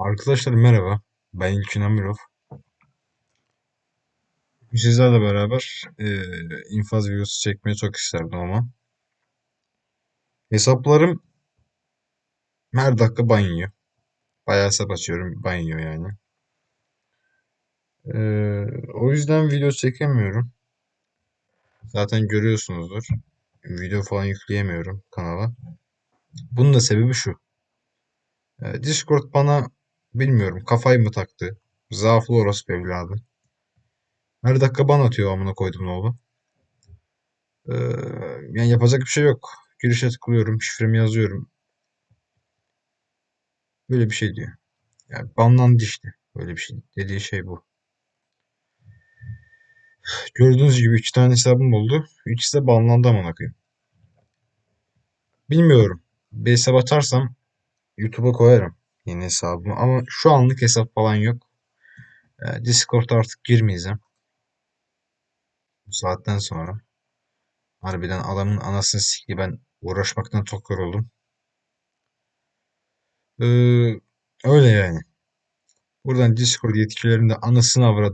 Arkadaşlar merhaba. Ben İlkin Amirov. Sizlerle beraber eee, infaz videosu çekmeyi çok isterdim ama hesaplarım her dakika ban yiyor. Bayağı hesap açıyorum, ban yiyor yani. Eee, o yüzden video çekemiyorum. Zaten görüyorsunuzdur. Video falan yükleyemiyorum kanala. Bunun da sebebi şu. Eee, Discord bana bilmiyorum kafayı mı taktı? Zaaflı orospu evladı. Her dakika ban atıyor amına koydum ne oldu? Ee, yani yapacak bir şey yok. Girişe tıklıyorum, şifremi yazıyorum. Böyle bir şey diyor. Yani banlandı işte. Böyle bir şey. Dediği şey bu. Gördüğünüz gibi iki tane hesabım oldu. İkisi de banlandı amına koyayım. Bilmiyorum. Bir hesap açarsam YouTube'a koyarım yeni hesabımı. Ama şu anlık hesap falan yok. Discord'a artık girmeyeceğim. Bu saatten sonra. Harbiden adamın anasını sikti ben uğraşmaktan çok yoruldum. Ee, öyle yani. Buradan Discord yetkililerinin de anasını avradı.